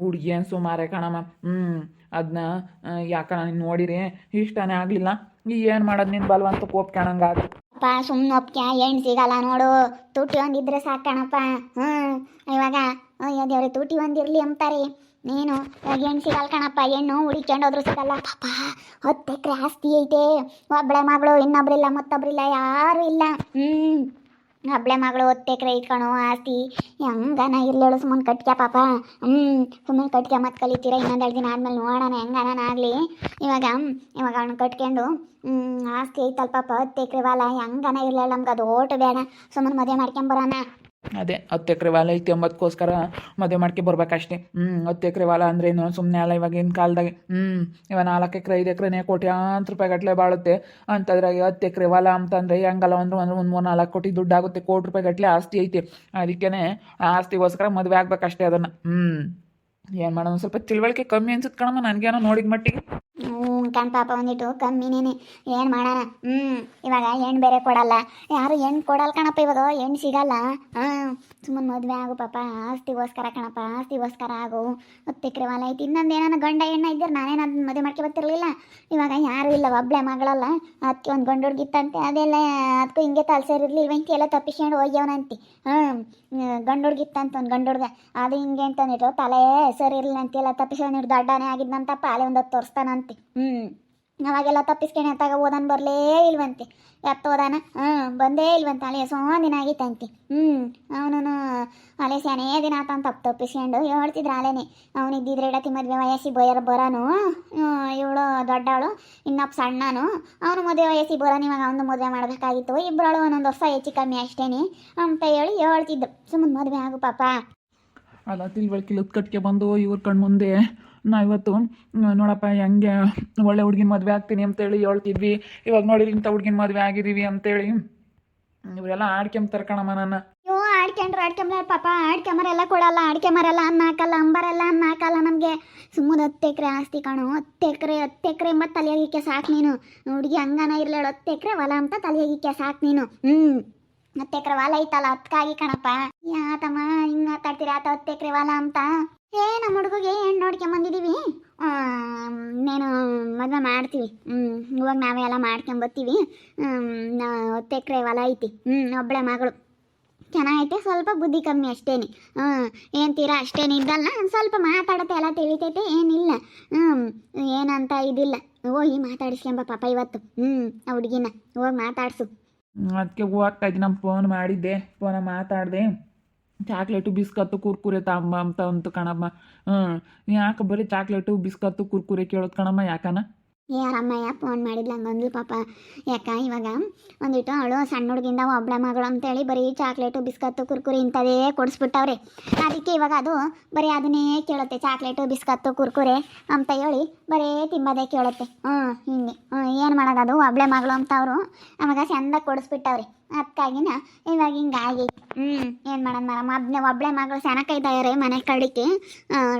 ಹುಡ್ಗಿ ಏನು ಸುಮಾರೇ ಕಣಮ್ಮ. ಹ್ಞೂ ಅದನ್ನ ಯಾಕಣ ನೀನು ನೋಡಿರಿ? ಇಷ್ಟನೇ ಆಗಲಿಲ್ಲ. ಏನು ಮಾಡೋದು ನಿನ್ನ ಬಲ್ವಂತ ಕೋಪ್ ಕಾಣಂಗಾದ್ರು? ಅಪ್ಪ ಸುಮ್ಮನೆ ಒಪ್ಕ್ಯ ಏನು ಸಿಗಲ್ಲ ನೋಡು. ತುಟಿ ಒಂದಿದ್ರೆ ಸಾಕಣಪ್ಪ ಹ್ಞೂ ಇವಾಗ, ಅಯ್ಯೋ ದೇವ್ರಿ, ತುಟಿ ಒಂದಿರಲಿ ಅಂತಾರೆ. ನೀನು, ಇವಾಗ ಹೆಣ್ಣು ಸಿಗಲ್ಲ ಕಣಪ್ಪ. ಹೆಣ್ಣು ಹುಡಿಕೊಂಡೋದ್ರು ಸಿಗಲ್ಲ. ಪಾಪ, ಹತ್ತು ಎಕರೆ ಆಸ್ತಿ ಐತೆ. ಒಬ್ಬಳೆ ಮಗಳು, ಇನ್ನೊಬ್ರಿಲ್ಲ, ಮತ್ತೊಬ್ರಿಲ್ಲ, ಯಾರು ಇಲ್ಲ. ಹ್ಞೂ ಒಬ್ಬಳೆ ಮಗಳು ಒತ್ತೆ ಇಟ್ಕೊಣು ಆಸ್ತಿ. ಹೆಂಗನ ಇಲ್ಲೇಳು ಸುಮ್ಮನೆ ಕಟ್ಕ್ಯ ಪಾಪ. ಹ್ಞೂ ಸುಮ್ಮನೆ ಕಟ್ಕ ಮತ್ತೆ ಕಲಿತೀರ ಇನ್ನೊಂದೆರಡು ದಿನ ಆದ್ಮೇಲೆ ನೋಡೋಣ ಹೆಂಗನ ಆಗಲಿ. ಇವಾಗ ಇವಾಗ ಅವ್ನು ಕಟ್ಕೊಂಡು ಆಸ್ತಿ ಐತಲ್ ಪಾಪ ಒತ್ತೆ ಹೊಲ ಹೆಂಗನ ಇರ್ಲಿಲ್ಲ ನಮ್ಗೆ, ಅದು ಓಟು ಬೇಡ. ಸುಮ್ಮನೆ ಮದುವೆ ಮಾಡ್ಕೊಂಬರೋಣ ಅದೇ ಹತ್ತು ಎಕರೆ ವಾಲ ಐತಿ ಅಂಬದಕ್ಕೋಸ್ಕರ ಮದುವೆ ಮಾಡ್ಕೆ ಬರ್ಬೇಕಷ್ಟೇ. ಹ್ಞೂ ಹತ್ತು ಎಕರೆ ಹೊಲ ಅಂದ್ರೇನು ಸುಮ್ಮನೆ ಅಲ್ಲ ಇವಾಗಿನ ಕಾಲದಾಗೆ? ಹ್ಞೂ ಇವಾಗ ನಾಲ್ಕು ಎಕರೆ, ಐದು ಎಕರೆನೇ ಕೋಟ್ಯಾಂತರ ರೂಪಾಯಿ ಗಟ್ಟಲೆ ಬಾಳುತ್ತೆ. ಅಂತದ್ರಾಗೆ ಹತ್ತು ಎಕರೆ ಹೊಲ ಅಂತಂದರೆ ಹೆಂಗಲ್ಲ ಅಂದ್ರೆ ಅಂದ್ರೆ ಒಂದು ಮೂರು ನಾಲ್ಕು ಕೋಟಿ ದುಡ್ಡು ಆಗುತ್ತೆ. ಕೋಟಿ ರೂಪಾಯಿ ಗಟ್ಟಲೆ ಆಸ್ತಿ ಐತೆ. ಅದಕ್ಕೇ ಆಸ್ತಿಗೋಸ್ಕರ ಮದುವೆ ಆಗ್ಬೇಕಷ್ಟೇ ಅದನ್ನು. ಹ್ಞೂ ಏನು ಮಾಡೋಣ ಸ್ವಲ್ಪ ತಿಳುವಳಿಕೆ ಕಮ್ಮಿ ಅನ್ಸುತ್ತೆ ಕಣಮ್ಮ ನನಗೇನೋ ನೋಡಿದ ಮಟ್ಟಿಗೆ. ಹ್ಞೂ ಕಣ್ ಪಾಪ, ಒಂದಿಟ್ಟು ಕಮ್ಮಿನೇನೆ ಏನು ಮಾಡೋಣ? ಹ್ಞೂ ಇವಾಗ ಹೆಣ್ಣು ಬೇರೆ ಕೊಡಲ್ಲ. ಯಾರು ಹೆಣ್ಣು ಕೊಡಲ್ಲ ಕಣಪ್ಪ, ಇವಾಗ ಹೆಣ್ಣು ಸಿಗಲ್ಲ. ಹಾಂ, ಸುಮ್ಮನೆ ಮದುವೆ ಆಗು ಪಾಪ, ಆಸ್ತಿಗೋಸ್ಕರ ಕಣಪ್ಪ, ಆಸ್ತಿಗೋಸ್ಕರ ಆಗು. ಮತ್ತೆ ಎಕರೆ ಹೊಲ ಐತಿ. ಇನ್ನೊಂದು ಏನಾನ ಗಂಡ ಹೆಣ್ಣ ಇದ್ದರೆ ನಾನೇನು ಅದನ್ನ ಮದುವೆ ಮಾಡ್ಕೆ ಬರ್ತಿರ್ಲಿಲ್ಲ? ಇವಾಗ ಯಾರೂ ಇಲ್ಲ, ಒಬ್ಳೆ ಮಗಳಲ್ಲ. ಅದಕ್ಕೆ ಒಂದು ಗಂಡು ಹುಡುಗಿತ್ತಂತೆ ಅದೆಲ್ಲ ಅದಕ್ಕೂ ಹಿಂಗೆ ತಲೆ ಸೇರಿರ್ಲಿಲ್ವಂತಿ ಎಲ್ಲ ತಪ್ಪಿಸ್ಕೊಂಡು ಹೋಗ್ಯವನಂತಿ. ಹಾಂ ಗಂಡು ಹುಡುಗಿತ್ತಂತ ಒಂದು ಗಂಡು ಹುಡುಗ ಅದು ಹಿಂಗೆ ಅಂತಂದಿಟ್ಟು ತಲೆ ಸರಿ ಇರಲಿಲ್ಲ ಅಂತೆಲ್ಲ ತಪ್ಪಿಸ್ಕೊಂಡು ದೊಡ್ಡನೇ ಆಗಿದ್ನಂತಪ್ಪ ಅಲ್ಲಿ ಒಂದು ಹೊತ್ತು ತೋರಿಸ್ತಾನಂತೆ ಹ್ಞೂ ಅವಾಗೆಲ್ಲ ತಪ್ಪಿಸ್ಕೊಂಡು ಎತ್ತಾಗ ಓದನ್ ಬರಲೇ ಇಲ್ವಂತೆ. ಎತ್ತ ಓದಾನ? ಹ್ಞೂ ಬಂದೇ ಇಲ್ವಂತೆ. ಅಲ್ಲಿ ಸೋ ದಿನ ಆಗಿತ್ತಂತೆ ಹ್ಞೂ ಅವನು ಅಲ್ಲಿ ಸ್ಯಾನೇ ದಿನ ಆತಂತ ತಪ್ಪು ತಪ್ಪಿಸ್ಕೊಂಡು ಹೇಳ್ತಿದ್ರು ಅಲೆನೇ ಅವನು ಇದ್ದಿದ್ರೆ ಇಡತಿ ಮದುವೆ ವಯಸ್ಸಿಗೆ ಬಯರ್ ಬರೋನು ಇವಳು ದೊಡ್ಡವಳು ಇನ್ನೊಬ್ಬ ಸಣ್ಣನು, ಅವನು ಮದುವೆ ವಯಸ್ಸಿಗೆ ಬರೋನು, ಇವಾಗ ಅವನು ಮದುವೆ ಮಾಡಬೇಕಾಗಿತ್ತು. ಇಬ್ಬರಳು ಒಂದೊಂದು ವರ್ಷ ಹೆಚ್ಚು ಕಮ್ಮಿ ಅಷ್ಟೇನೆ ಅಂತ ಹೇಳಿ ಹೇಳ್ತಿದ್ರು. ಸುಮ್ಮನೆ ಮದುವೆ ಆಗು ಪಾಪ. ಅಲ್ಲ, ತಿಳುವಳಿಕೆ ಕಟ್ಕೆ ಬಂದು ಇವ್ರ ಕಣ್ಣು ಮುಂದೆ ನಾ ಇವತ್ತು ನೋಡಪ್ಪ, ಹೆಂಗೆ ಒಳ್ಳೆ ಹುಡುಗಿನ ಮದುವೆ ಆಗ್ತೀನಿ ಅಂತೇಳಿ ಹೇಳ್ತಿದ್ವಿ. ಇವಾಗ ನೋಡಿರಿ ಇಂಥ ಹುಡುಗಿನ ಮದುವೆ ಆಗಿದ್ದೀವಿ ಅಂತೇಳಿ. ಇವರೆಲ್ಲ ಆಡ್ಕೊಂತಾರೆ ಕಣಮ್ಮ ನನ್ನ. ಅಯ್ಯೋ, ಆಡ್ಕೊಂಡ್ರೆ, ಆಡ್ಕೊಂಬ್ಲಾರ ಪಾಪ. ಆಡ್ಕೊಂಬರೆಲ್ಲ ಕೊಡಲ್ಲ, ಆಡ್ಕೊಂಬರಲ್ಲ ಅನ್ನ ಹಾಕಲ್ಲ ಅಂಬರೆಲ್ಲ ಅನ್ನ ಹಾಕಲ್ಲ ನಮಗೆ. ಸುಮ್ಮನೆ ಹತ್ತು ಎಕರೆ ಆಸ್ತಿ ಕಾಣು, ಹತ್ತು ಎಕರೆ ಹತ್ತು ಎಕರೆ ಮತ್ತೆ ತಲೆಯಾಗಿಕ್ಕೆ ಸಾಕು ನೀನು. ಹುಡುಗಿ ಹಂಗನ ಇರಲಿ ಹತ್ತು ಎಕರೆ ಹೊಲ ಅಂತ ತಲೆಯಾಗಿಕ್ಕೆ ಸಾಕು ನೀನು. ಹ್ಞೂ ಹತ್ತು ಎಕರೆ ವಾಲ ಐತಲ್ಲ ಅದಕ್ಕಾಗಿ ಕಣಪ್ಪ. ಯಾತಮ್ಮ ಹಿಂಗೆ ಮಾತಾಡ್ತೀರಾ? ಆತ ಹತ್ತು ಎಕರೆ ವಾಲ ಅಂತ. ಏ ನಮ್ಮ ಹುಡುಗಿಗೆ ಹೆಣ್ಣು ನೋಡ್ಕೊಂಬಂದಿದೀವಿ ಇನ್ನೇನು ಮದುವೆ ಮಾಡ್ತೀವಿ. ಹ್ಞೂ ಇವಾಗ ನಾವೇ ಎಲ್ಲ ಮಾಡ್ಕೊಂಬತ್ತೀವಿ ಹತ್ತು ಎಕರೆ ಹೊಲ ಐತಿ. ಹ್ಞೂ ಒಬ್ಬಳೆ ಮಗಳು. ಚೆನ್ನಾಗೈತೆ, ಸ್ವಲ್ಪ ಬುದ್ಧಿ ಕಮ್ಮಿ ಅಷ್ಟೇನೆ. ಹ್ಞೂ ಏನು ತೀರಾ ಅಷ್ಟೇನು ಇದ್ದಲ್ಲ, ಸ್ವಲ್ಪ ಮಾತಾಡತ್ತೆ, ಎಲ್ಲ ತಿಳಿತೈತೆ, ಏನಿಲ್ಲ. ಹ್ಞೂ ಏನಂತ ಇದಿಲ್ಲ. ಹೋಗಿ ಮಾತಾಡಿಸ್ಕೊಂಬ ಪಾಪ ಇವತ್ತು. ಹ್ಞೂ ಆ ಹುಡುಗಿನ. ಹೋಗಿ ಮಾತಾಡ್ಸು. ಅದಕ್ಕೆ ಹೋಗ್ತಾ ನಮ್ಮ ಫೋನ್ ಮಾಡಿದ್ದೆ. ಫೋನ ಮಾತಾಡಿದೆ. ಚಾಕ್ಲೇಟು, ಬಿಸ್ಕತ್ತು, ಕುರ್ಕುರೆ ತಾಂಬ ಅಂತ ಅಂತು ಕಣಮ್ಮ. ಹ್ಞೂ ಯಾಕೆ ಬರೀ ಚಾಕ್ಲೇಟು, ಬಿಸ್ಕತ್ತು, ಕುರ್ಕುರೆ ಕೇಳೋದು ಕಣಮ್ಮ ಯಾಕನ? ಯಾರಮ್ಮಯ್ಯ ಫೋನ್ ಮಾಡಿದ್ಲು ಹಂಗಂದ್ಲು ಪಾಪ. ಯಾಕ ಇವಾಗ ಒಂದಿಟ್ಟು ಅವಳು ಸಣ್ಣ ಹುಡುಗಿಂದ ಒಬ್ಳೆ ಮಗಳು ಅಂತೇಳಿ ಬರೀ ಚಾಕ್ಲೇಟು ಬಿಸ್ಕತ್ತು ಕುರ್ಕುರಿ ಇಂಥದೇ ಕೊಡಿಸ್ಬಿಟ್ಟವ್ರೆ. ಅದಕ್ಕೆ ಇವಾಗ ಅದು ಬರೀ ಅದನ್ನೇ ಕೇಳುತ್ತೆ ಚಾಕ್ಲೇಟು ಬಿಸ್ಕತ್ತು ಕುರ್ಕುರೆ ಅಂತ ಹೇಳಿ ಬರೀ ತಿಂಬದೇ ಕೇಳುತ್ತೆ. ಹ್ಞೂ ಹಿಂಗೆ. ಹ್ಞೂ ಏನು ಮಾಡೋದು ಅದು? ಒಬ್ಳೆ ಮಗಳು ಅಂತ ಅವರು ಅವಾಗ ಚಂದ ಕೊಡಿಸ್ಬಿಟ್ಟವ್ರೆ. ಅದಕ್ಕಾಗಿನ ಇವಾಗ ಹಿಂಗೆ ಆಗೈತೆ ಹ್ಞೂ ಏನು ಮಾಡೋಣ ಮರಮ್ಮ ಒಬ್ಬನೇ ಒಬ್ಳೆ ಮಗಳು ಸೆನಕ ಮನೆ ಕಡಿಕೆ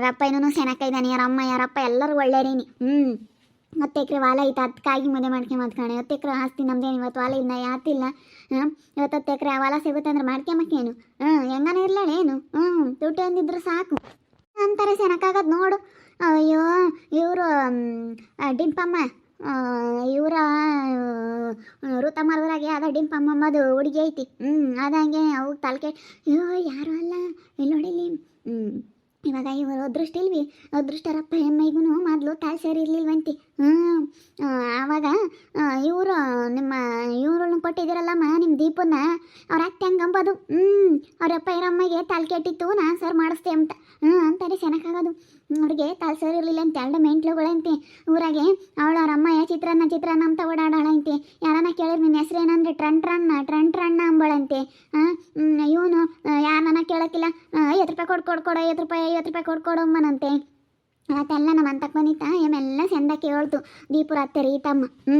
ರಪ್ಪಯ್ಯನೂ ಸೆನಕ ಇದ್ದಾನೆ ಯಾರಮ್ಮ ಯಾರಪ್ಪ ಎಲ್ಲರೂ ಒಳ್ಳೆಯರೇನಿ. ಹ್ಞೂ ಹತ್ತು ಎಕರೆ ಹೊಲ ಐತೆ ಅದಕ್ಕಾಗಿ ಮದುವೆ ಮಾಡ್ಕೊಂಡು ಕಣೆ ಹತ್ತು ಎಕರೆ ಆಸ್ತಿ ನಮ್ದೇನು ಇವತ್ತು ವಾಲ ಇಲ್ಲ ಯಾತಿಲ್ಲ. ಹಾಂ, ಇವತ್ತು ಹತ್ತು ಎಕರೆ ಹೊಲ ಸಿಗುತ್ತೆ ಅಂದ್ರೆ ಮಾಡ್ಕೊಂಬಕ್ಕೇನು ಹ್ಞೂ ಹೆಂಗನ ಇರ್ಲಾಳ ಏನು? ಹ್ಞೂ ದುಡ್ಡು ಒಂದಿದ್ರೆ ಸಾಕು. ಅಂತಾರೆ ಸೆನಕಾಗದು ನೋಡು. ಅಯ್ಯೋ, ಇವರು ಡಿಂಪಮ್ಮ ಇವರ ಋತಮರ್ವರಾಗೆ ಅದ ಡಿಂಪಮ್ಮ ಅದು ಹುಡುಗಿ ಐತಿ. ಹ್ಞೂ ಅದಂಗೆ ಅವು ತಲೆಕೆ, ಅಯ್ಯೋ, ಯಾರು ಅಲ್ಲ. ಇಲ್ಲಿ ನೋಡಿಲಿ ಹ್ಞೂ ಇವಾಗ ಇವರು ಅದೃಷ್ಟ ಇಲ್ವಿ. ಅದೃಷ್ಟರಪ್ಪ ಎಮ್ಮೈಗೂ ಮೊದಲು ತಾಯಿ ಸೇರಿ ಇರ್ಲಿಲ್ವಂತಿ ಹ್ಞೂ ಆವಾಗ ಇವರು, ನಿಮ್ಮ, ಇವ್ರನ್ನ ಕೊಟ್ಟಿದ್ದೀರಲ್ಲಮ್ಮ ನಿಮ್ಮ ದೀಪನ್ನ? ಅವ್ರ ಅತ್ತೆ ಅಂಬೋದು. ಹ್ಞೂ ಅವರಪ್ಪ ಇರಮ್ಮಗೆ ತಾಲ್ ಕೆಟ್ಟಿತ್ತು ನಾನು ಸರ್ ಮಾಡಿಸ್ತೆ ಅಂತ. ಹ್ಞೂ ಅಂತಾರೆ ಚೆನ್ನಾಗಾಗೋದು ಅವ್ರಿಗೆ ತಾಲ್ ಸರ್ ಇರಲಿಲ್ಲ ಅಂತ, ಎರಡು ಮೆಂಟ್ಲುಗಳಂತೆ ಊರಾಗೆ ಅವಳು ಅವ್ರ ಅಮ್ಮಯ್ಯ ಚಿತ್ರಾನ್ನ ಚಿತ್ರಾನ್ನ ಅಂತ ಓಡಾಡಾಳಂತೆ. ಯಾರನ್ನ ಕೇಳಿದ್ರೆ ನಿನ್ನ ಹೆಸ್ರು ಏನಂದ್ರೆ ಟ್ರನ್ ಟ್ರಣ್ಣ ಟ್ರನ್ ಟ್ರಣ್ಣ ಅಂಬಳಂತೆ. ಇವನು ಯಾರನ್ನ ಕೇಳೋಕ್ಕಿಲ್ಲ. ಐವತ್ತು ರೂಪಾಯಿ ಕೊಡ್ಕೊಡ್ಕೊಡೋ ಕೊಡು ಕೊಡು, ಐವತ್ತು ರೂಪಾಯಿ ಐವತ್ತು ರೂಪಾಯಿ ಕೊಡು ಅದೆಲ್ಲ ನಮ್ಮ ಅಂತಕ್ಕೆ ಬಂದಿತ್ತ? ಎಮ್ಮೆಲ್ಲ ಚಂದಕ್ಕೆ ಹೇಳ್ತು ದೀಪುರ ಅತ್ತೆ ರೀತಮ್ಮ. ಹ್ಞೂ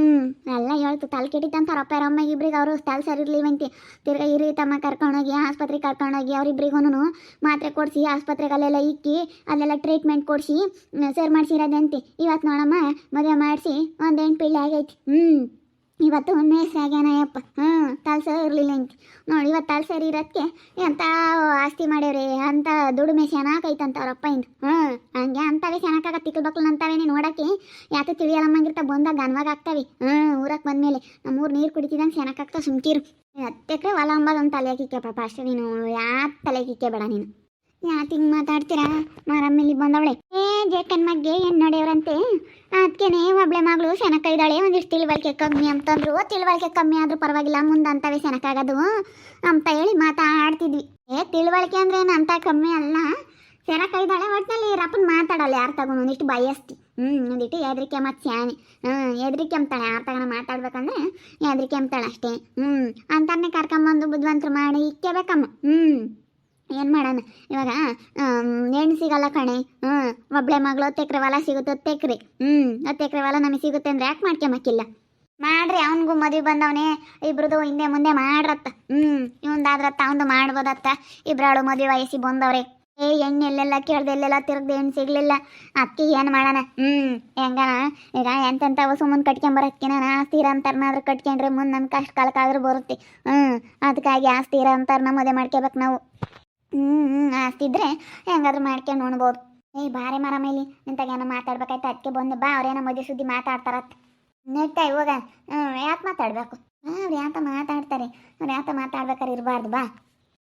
ಎಲ್ಲ ಹೇಳ್ತು. ತಲೆ ಕೆಟ್ಟಿತ್ತಂತ ಅಮ್ಮ ಇಬ್ರಿಗೆ ಅವರು ತಲೆ ಸರಿ ಇರ್ಲಿವಂತೆ. ತಿರ್ಗಾ ಈ ರೀತಮ್ಮ ಕರ್ಕೊಂಡೋಗಿ ಆಸ್ಪತ್ರೆಗೆ ಕರ್ಕೊಂಡೋಗಿ ಅವ್ರಿಬ್ರಿಗೂ ಮಾತ್ರೆ ಕೊಡಿಸಿ ಆಸ್ಪತ್ರೆಗೆ ಅಲ್ಲೆಲ್ಲ ಇಕ್ಕಿ, ಅಲ್ಲೆಲ್ಲ ಟ್ರೀಟ್ಮೆಂಟ್ ಕೊಡಿಸಿ ಸೇರ್ ಮಾಡಿಸಿರೋದಂತೆ. ಇವತ್ತು ನೋಡಮ್ಮ, ಮದುವೆ ಮಾಡಿಸಿ ಒಂದು ಎಂಟು ಪಿಳ್ಳೆ ಆಗೈತಿ. ಹ್ಞೂ ಇವತ್ತು ಮೇಸ್ರಾಗ್ಯಾನ ಯಪ್ಪ. ಹ್ಞೂ ತಾಲ್ಸ ಇರಲಿಲ್ಲ ಅಂತ ನೋಡಿ, ಇವತ್ತು ತಾಲ್ಸರಿ ಇರೋದಕ್ಕೆ ಎಂಥ ಆಸ್ತಿ ಮಾಡ್ಯವ್ರಿ, ಅಂತ ದುಡಿಮೆ ಚೆನ್ನಾಗೈತಂತ ಅವ್ರಪ್ಪ ಇಂದು. ಹ್ಞೂ, ಹಂಗೆ ಅಂಥವೇ ಚೆನ್ನಾಗಾಗ ತಿಕ್ಕಲ್ ಬಕ್ಲು ಅಂತವೇನೆ ನೋಡಕ್ಕೆ. ಯಾತು ತಿಳಿಯಲ್ಲಮ್ಮಂಗಿರ್ತ ಬಂದಾಗ ಗನ್ವಾಗ ಆಗ್ತಾವೆ ಹ್ಞೂ, ಊರಕ್ಕೆ ಬಂದಮೇಲೆ ನಮ್ಮೂರು ನೀರು ಕುಡಿತಿದ್ದಂಗೆ ಚೆನ್ನಾಗಾಗ್ತಾ ಸುಮ್ಕಿರು. ಹತ್ತೆಕ್ರೆ ಹೊಲ ಒಂದು ತಲೆ ಹಾಕಿಕ್ಕೆ ಪಾಪ ಅಷ್ಟೇ ನೀನು ಯಾ ತಲೆ ಹಾಕಿಕ್ಕೆ ಬೇಡ ನೀನು. ಯಾಕೆ ಹಿಂಗೆ ಮಾತಾಡ್ತೀರಾ? ಇಲ್ಲಿ ಬಂದವಳೆ. ಏ, ಜೇಕನ್ ಮಗ್ಗೆ ಏನು ನಡೆಯವ್ರಂತೆ? ಅದಕ್ಕೇನೆ ಒಬ್ಳೆ ಮಗಳು ಸೆನಕ ಇದ್ದಾಳೆ ಒಂದಿಷ್ಟು ತಿಳುವಳಿಕೆ ಕಮ್ಮಿ ಅಂತಂದ್ರು. ತಿಳುವಳಿಕೆ ಕಮ್ಮಿ ಆದ್ರೂ ಪರವಾಗಿಲ್ಲ ಮುಂದೆ ಸೆನಕಾಗದು ಅಂತ ಹೇಳಿ ಮಾತಾಡ್ತಿದ್ವಿ. ಏ, ತಿಳುವಳಿಕೆ ಅಂದ್ರೆ ಏನು ಅಂತ ಕಮ್ಮಿ ಅಲ್ಲ. ಸೆನಕ ಇದ್ದಾಳೆ ಒಟ್ಟಿನಲ್ಲಿ ರಪ್ಪನ್ ಮಾತಾಡಲ್ಲ ಯಾರು ತಗೊಂಡು, ಒಂದಿಷ್ಟು ಬಯಸ್ತಿ. ಹ್ಞೂ ಒಂದಿಟ್ಟು ಎದ್ರಿಕೆ ಮತ್ತು ಸ್ಯಾನೆ ಹ್ಞೂ ಎದ್ರಿಕೆ ಅಂತಾಳೆ. ಯಾರು ತಗೊಂಡು ಮಾತಾಡ್ಬೇಕಂದ್ರೆ ಎದ್ರಿಕೆ ಅಂತಾಳೆ ಅಷ್ಟೇ. ಹ್ಮ್ ಅಂತಾನೆ ಕರ್ಕೊಂಬಂದು ಬುದ್ಧಿವಂತರು ಮಾಡಿ ಇಕ್ಕೇಬೇಕಮ್ಮ ಹ್ಞೂ ಏನು ಮಾಡೋಣ? ಇವಾಗ ಹೆಣ್ಣು ಸಿಗಲ್ಲ ಕಣೆ. ಹ್ಞೂ ಒಬ್ಳೆ ಮಗಳು ಹತ್ತು ವಾಲ ಸಿಗುತ್ತೆ, ಹತ್ತು ಎಕರೆ. ಹ್ಞೂ ಹತ್ತು ಹೊಲ ನಮಗೆ ಸಿಗುತ್ತೆ ಅಂದ್ರೆ ಯಾಕೆ ಮಾಡ್ಕೊಂಬಕ್ಕಿಲ್ಲ ಮಾಡ್ರಿ, ಅವನಿಗೂ ಮದುವೆ ಬಂದವನೇ. ಇಬ್ರದು ಹಿಂದೆ ಮುಂದೆ ಮಾಡ್ರತ್ತ. ಹ್ಞೂ ಇವಂದಾದ್ರತ್ತ ಅವನು ಮಾಡ್ಬೋದತ್ತ. ಇಬ್ರಾಳು ಮದುವೆ ವಯಸ್ಸಿ ಬಂದವ್ರೆ. ಏ ಹೆಣ್ಣು ಎಲ್ಲೆಲ್ಲ ಕೇಳ್ದೆ, ಎಲ್ಲೆಲ್ಲ ತಿರುಗ್ದು, ಹೆಣ್ಣು ಸಿಗಲಿಲ್ಲ. ಅಕ್ಕಿ ಏನು ಮಾಡೋಣ? ಹ್ಞೂ ಹೆಂಗಣ? ಈಗ ಎಂತೆಂಥವು ಸುಮ್ಮನೆ ಕಟ್ಕೊಂಬರಕ್ಕಿನ ಆಸ್ತಿ ಇರೋಂಥರ್ನಾದ್ರೂ ಕಟ್ಕೊಂಡ್ರೆ ಮುಂದೆ ನಮ್ಮ ಕಷ್ಟ ಕಾಲಕ್ಕಾದ್ರೂ ಬರುತ್ತೆ. ಹ್ಞೂ ಅದಕ್ಕಾಗಿ ಆಸ್ತಿ ನಮ್ಮ ಮದುವೆ ಮಾಡ್ಕೋಬೇಕು ನಾವು. ಹ್ಞೂ ಆಸ್ತಿದ್ರೆ ಹೆಂಗಾದ್ರೂ ಮಾಡ್ಕೊಂಡು ಉಣ್ಬೋದು. ಏಯ್ ಬಾರೆ ಮರ ಮೇಲೆ ನಿಂತಾಗೇನೋ ಮಾತಾಡ್ಬೇಕಾಯ್ತು. ಅದಕ್ಕೆ ಬಂದು ಬಾ ಅವ್ರೇನೋ ಮದುವೆ ಸುದ್ದಿ ಮಾತಾಡ್ತಾರತ್ತ ನೆಟ್ಟ ಇವಾಗ ಯಾಕೆ ಮಾತಾಡ್ಬೇಕು? ಅವ್ರು ಯಾತ ಮಾತಾಡ್ತಾರೆ. ಅವ್ರು ಯಾತ ಮಾತಾಡ್ಬೇಕಾರೆ ಇರಬಾರ್ದು ಬಾ.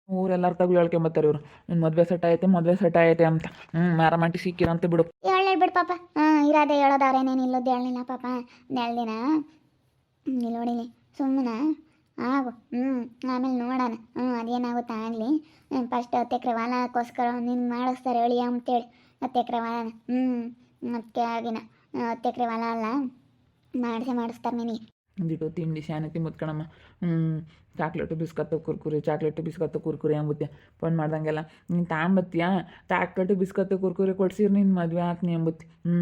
ಊರೆಲ್ಲರ ತಗ್ಲು ಹೇಳ್ಕೊಂಬತ್ತಾರೆ ಇವ್ರು. ನಿನ್ ಮದುವೆ ಸೆಟ್ ಆಯ್ತೆ ಮದ್ವೆ ಸೆಟ್ ಆಯ್ತೆ ಅಂತ. ಹ್ಞೂ ಮಾರಮಾಟಿ ಸಿಕ್ಕಿರಂತೆ ಬಿಡು. ಹೇಳಿ ಬಿಡು ಪಾಪ. ಹಾಂ ಇರಾದೆ ಹೇಳೋದು ಅವ್ರೇನೇನು ಹೇಳಲಿಲ್ಲ ಹೇಳಿಲ್ಲ ಪಾಪ. ಹೇಳ್ದಿನ ದಿನ ಇಲ್ಲಿ ನೋಡಿಲಿ ಸುಮ್ಮನೆ. ಆಗು. ಹ್ಞೂ ಆಮೇಲೆ ನೋಡೋಣ. ಹ್ಞೂ ಅದೇನಾಗುತ್ತಾ ಆಗಲಿ. ಫಸ್ಟ್ ಹತ್ತು ಎಕರೆ ಹೊಲಕ್ಕೋಸ್ಕರ ನೀನು ಮಾಡಿಸ್ತಾರೆ ಹೇಳಿ ಅಂತೇಳಿ ಹತ್ತು ಎಕರೆ ಹೊಲನ ಹ್ಞೂ ಮತ್ತೆ ಆಗಿನ ಹತ್ತು ಎಕರೆ ಹೊಲ ಅಲ್ಲ. ಮಾಡಿಸೇ ಮಾಡಿಸ್ತಾರೆ ನಿನಗೆ. ಒಂದಿಟ್ಟು ತಿಂಡಿ ಶಾನೆ ತಿಂಬತ್ಕಣಮ್ಮ ಹ್ಞೂ chocolate biscuit Kurkure chocolate biscuit Kurkure ಅಂಬುತ್ತೆ phone ಮಾಡ್ದಂಗೆಲ್ಲ. ನೀನು ತಾಂಬತ್ತೀಯಾ? ಚಾಕ್ಲೇಟು ಬಿಸ್ಕತ್ತು ಕುರ್ಕುರಿ ಕೊಡ್ಸಿರು ನಿನ್ನ ಮದುವೆ ಆತ್ನಿ ಅಂಬುತ್ತೆ ಹ್ಞೂ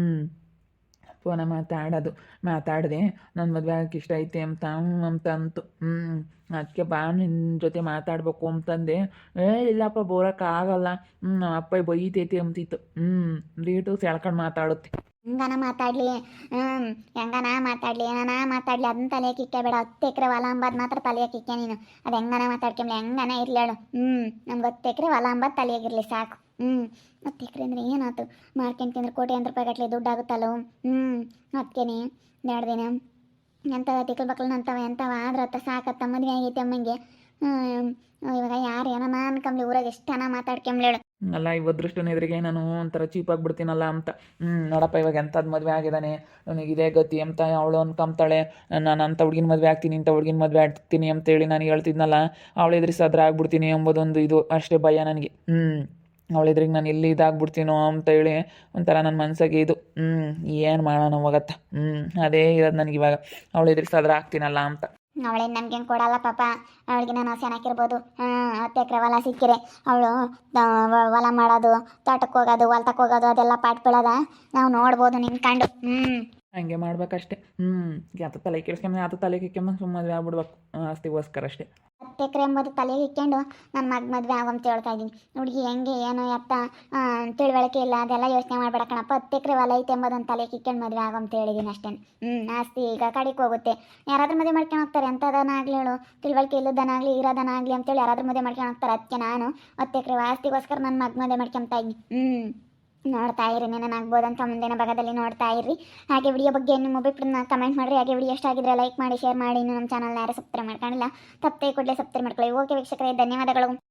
ಫೋನ ಮಾತಾಡೋದು. ಮಾತಾಡಿದೆ ನನ್ನ ಮದುವೆ ಆಗಕ್ಕೆ ಇಷ್ಟ ಐತೆ ಅಂತ ಅಂತ ಅಂತು ಹ್ಞೂ ಅದಕ್ಕೆ ಬಾ ನಿನ್ನ ಜೊತೆ ಮಾತಾಡ್ಬೇಕು ಅಂತಂದೆ. ಏ, ಇಲ್ಲಪ್ಪ ಬೋರಕ್ಕಾಗಲ್ಲ ಹ್ಞೂ ನಮ್ಮ ಅಪ್ಪ ಬೈತೈತೆ ಅಂತಿತ್ತು. ಹ್ಞೂ ರೇಟು ಸೆಳ್ಕೊಂಡು ಮಾತಾಡುತ್ತೆ. ಹೆಂಗನ ಮಾತಾಡ್ಲಿ? ಹ್ಞೂ ಹೆಂಗನ ಮಾತಾಡ್ಲಿ? ಏನನ ಮಾತಾಡ್ಲಿ? ಅದನ್ನ ತಲೆ ಕಿಕ್ಕೆ ಬೇಡ. ಹತ್ತು ಎಕರೆ ಹೊಲ ಅಂಬಾದ್ ಮಾತ್ರ ತಲೆಯ ಕಿಕ್ಕೆ ನೀನು. ಅದು ಹೆಂಗನ ಮಾತಾಡ್ಕೊಂಬ್ಲಿ ಹೆಂಗನ ಇರ್ಲಿ ಹೇಳು. ಹ್ಞೂ ನಮ್ಗೆ ಹತ್ತು ಎಕರೆ ಹೊಲ ಅಂಬಾದ್ ತಲೆಯಾಗಿರ್ಲಿ ಸಾಕು. ಹ್ಞೂ ಮತ್ತೆ ಎಕರೆ ಅಂದ್ರೆ ಏನಾಯ್ತು ಮಾರ್ಕೆಂಡ್ ತಿಂದ್ರೆ ಕೋಟಿ ಅಂತ ರೂಪಾಯಿ ಗಟ್ಲೆ ದುಡ್ಡು ಆಗುತ್ತಲ್ಲೋ? ಹ್ಞೂ ಅದಕ್ಕೇನೆ ದಿನ ಎಂಥವ ತಿಕ್ಕಲ್ ಬಕ್ಲು ಅಂತವ ಎಂಥವ ಆದ್ರತ್ತ ಸಾಕತ್ತ, ಮದುವೆ ಆಗೈತೆ ಅಮ್ಮಂಗೆ. ಇವಾಗ ಯಾರು ಏನಮ್ಮ ಅನ್ಕಂಬ್ಲಿ ಊರಾಗ ಎಷ್ಟು ಜನ ಮಾತಾಡ್ಕೊಂಬ್ಲೇಳು ಅಲ್ಲ ಇವ ಇವದೃಷ್ಟನ ಎದುರಿಗೆ ನಾನು ಒಂಥರ ಚೀಪಾಗಿ ಬಿಡ್ತೀನಲ್ಲ ಅಂತ. ಹ್ಞೂ ನೋಡಪ್ಪ, ಇವಾಗ ಎಂಥದ್ದು ಮದುವೆ ಆಗಿದ್ದಾನೆ ನನಗೆ ಇದೇ ಗತಿ ಅಂತ ಅವಳು ಅನ್ಕೊಂಬ್ತಾಳೆ ನಾನು ಅಂತ ಹುಡುಗಿನ ಮದುವೆ ಆಗ್ತೀನಿ ಇಂಥ ಹುಡುಗಿನ ಮದುವೆ ಆಗ್ತೀನಿ ಅಂತೇಳಿ ನಾನು ಹೇಳ್ತಿದ್ನಲ್ಲ, ಅವಳು ಎದುರಿಸಾದ್ರೆ ಆಗ್ಬಿಡ್ತೀನಿ ಎಂಬುದೊಂದು ಇದು, ಅಷ್ಟೇ ಭಯ ನನಗೆ. ಹ್ಞೂ ಅವಳ ನಾನು ಇಲ್ಲಿ ಇದಾಗ್ಬಿಡ್ತೀನೋ ಅಂತ ಹೇಳಿ ಒಂಥರ ನನ್ನ ಮನಸ್ಸಿಗೆ ಇದು ಹ್ಞೂ ಏನು ಮಾಡೋಣ ಹೋಗತ್ತ ಹ್ಞೂ ಅದೇ ಇರೋದು ನನಗೆ ಇವಾಗ. ಅವಳು ಸದ್ರ ಆಗ್ತೀನಲ್ಲ ಅಂತ. ಅವಳೇನು ನಮ್ಗೆ ಹೆಂಗೆ ಕೊಡಲ್ಲ ಪಾಪ. ಅವಳಿಗೆ ನಾನು ಚೆನ್ನಾಗಿರ್ಬೋದು ಹಾಕಿರ್ಬೋದು ಹತ್ತು ಎಕರೆ ಹೊಲ ಸಿಕ್ಕಿರೆ. ಅವಳು ಹೊಲ ಮಾಡೋದು, ತೋಟಕ್ಕೆ ಹೋಗೋದು, ಹೊಲ್ತಕ್ಕೆ ಹೋಗೋದು, ಅದೆಲ್ಲ ಪಾಠ ಬೀಳೋದ? ನಾವು ನೋಡ್ಬೋದು ನಿಂತ್ಕೊಂಡು ಹ್ಞೂ ಹಂಗೆ ಮಾಡ್ಬೇಕಷ್ಟೆ. ಹ್ಮ್ ಯಾತ ತಲೆ ಕೆಡ್ಸ್ಕೊಂಬ ಯಾತ ತಲೆ ಕಿಕ್ಕೊಂಡ್ ಸುಮ್ಮನೆ ಮದ್ವೆ ಆಗ್ಬಿಡ್ಬೇಕು. ಆಸ್ತಿಗೋಸ್ಕರ ಅಷ್ಟೇ. ಎಕರೆ ಎಂಬುದು ತಲೆಗೆ ಇಕ್ಕೊಂಡು ನನ್ನ ಮಗ ಮದುವೆ ಆಗಂತ ಹೇಳ್ತಾ ಇದ್ದೀನಿ. ಹುಡುಗಿ ಹೆಂಗೆ, ಏನೋ, ಎತ್ತ ತಿಳುವಳಿಕೆ ಇಲ್ಲ, ಅದೆಲ್ಲ ಯೋಚನೆ ಮಾಡಬೇಡ ಕಣಪ್ಪ ಹತ್ತು ಎಕರೆ ಹೊಲ ಐತೆ ಎಂಬುದೊಂದು ತಲೆಗೆ ಇಕ್ಕೊಂಡು ಮದುವೆ ಆಗಂತ ಹೇಳಿದ್ದೀನಿ ಅಷ್ಟೇ. ಹ್ಞೂ ಆಸ್ತಿ ಈಗ ಕಡೆಗೆ ಹೋಗುತ್ತೆ. ಯಾರಾದ್ರೂ ಮದುವೆ ಮಾಡ್ಕೊಂಡು ಹೋಗ್ತಾರೆ ಎಂಥದನಾಗ್ಲಿ ಹೇಳು. ತಿಳುವಳಿಕೆ ಇಲ್ಲದನಾಗಲಿ ಇರೋದನಾಗಲಿ ಅಂತೇಳಿ ಯಾರಾದ್ರೂ ಮದುವೆ ಮಾಡ್ಕೊಂಡು ಹೋಗ್ತಾರೆ. ಅದಕ್ಕೆ ನಾನು ಹತ್ತು ಎಕರೆ ಆಸ್ತಿಗೋಸ್ಕರ ನನ್ನ ಮಗ ಮದುವೆ ಮಾಡ್ಕೊಂತ ಇದ್ದೀನಿ. ಹ್ಞೂ ನೋಡ್ತಾ ಇರಿ ಅಂತ ಮುಂದಿನ ಭಾಗದಲ್ಲಿ ನೋಡ್ತಾ ಇರಿ ಹಾಗೆ ವಿಡಿಯೋ ಬಗ್ಗೆ ನಿಮ್ಮ ಒಬ್ಬಿಬ್ಬರನ್ನ ಕಮೆಂಟ್ ಮಾಡಿರಿ. ಹಾಗೆ ವಿಡಿಯೋ ಇಷ್ಟ ಆಗಿದ್ರೆ ಲೈಕ್ ಮಾಡಿ ಶೇರ್ ಮಾಡಿ. ಇನ್ನು ನಮ್ಮ ಚಾನಲ್ನ ಯಾರು ಸಬ್ಸ್ಕ್ರೈಬ್ ಮಾಡ್ಕೊಂಡಿಲ್ಲ ತಪ್ಪೇ ಕೂಡಲೇ ಸಬ್ಸ್ಕ್ರೈಬ್ ಮಾಡ್ಕೊಳ್ಳಿ. ಓಕೆ ವೀಕ್ಷಕರೇ, ಧನ್ಯವಾದಗಳು.